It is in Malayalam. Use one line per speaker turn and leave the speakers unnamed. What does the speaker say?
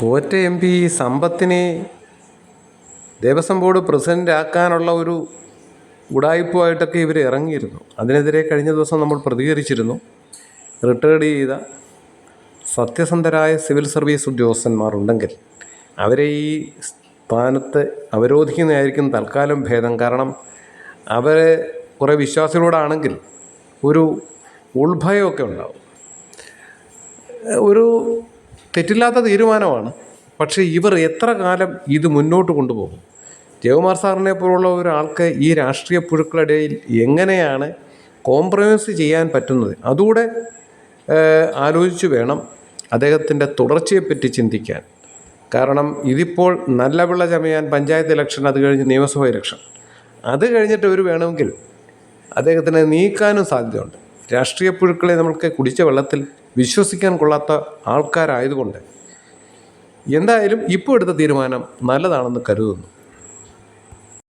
തോറ്റ എം പി സമ്പത്തിനെ ദേവസ്വം ബോർഡ് പ്രസിഡന്റാക്കാനുള്ള ഒരു ഉടായ്പുമായിട്ടൊക്കെ ഇവർ ഇറങ്ങിയിരുന്നു. അതിനെതിരെ കഴിഞ്ഞ ദിവസം നമ്മൾ പ്രതികരിച്ചിരുന്നു. റിട്ടയർഡ് ചെയ്ത സത്യസന്ധരായ സിവിൽ സർവീസ് ഉദ്യോഗസ്ഥന്മാരുണ്ടെങ്കിൽ അവരെ ഈ സ്ഥാനത്ത് അവരോധിക്കുന്നതായിരിക്കും തൽക്കാലം ഭേദം. കാരണം അവരെ കുറേ വിശ്വാസികളോടാണെങ്കിൽ ഒരു ഉൾഭയമൊക്കെ ഉണ്ടാവും. ഒരു തെറ്റില്ലാത്ത തീരുമാനമാണ്. പക്ഷേ ഇവർ എത്ര കാലം ഇത് മുന്നോട്ട് കൊണ്ടുപോകും? ജയകുമാർ സാറിനെ പോലുള്ള ഒരാൾക്ക് ഈ രാഷ്ട്രീയ പുഴുക്കളിടയിൽ എങ്ങനെയാണ് കോംപ്രമൈസ് ചെയ്യാൻ പറ്റുന്നത്? അതുകൂടെ ആലോചിച്ച് വേണം അദ്ദേഹത്തിന്റെ തുടർച്ചയെപ്പറ്റി ചിന്തിക്കാൻ. കാരണം ഇതിപ്പോൾ നല്ല വിള ചമയാൻ പഞ്ചായത്ത് ഇലക്ഷൻ അത് കഴിഞ്ഞ് നിയമസഭ ഇലക്ഷൻ. അത് കഴിഞ്ഞിട്ട് ഇവർ വേണമെങ്കിൽ അദ്ദേഹത്തിനെ നീക്കാനും സാധ്യതയുണ്ട്. രാഷ്ട്രീയ പുഴുക്കളെ നമ്മൾക്ക് കുടിച്ച വെള്ളത്തിൽ വിശ്വസിക്കാൻ കൊള്ളാത്ത ആൾക്കാരായതുകൊണ്ട് എന്തായാലും ഇപ്പോൾ എടുത്ത തീരുമാനം നല്ലതാണെന്ന് കരുതുന്നു.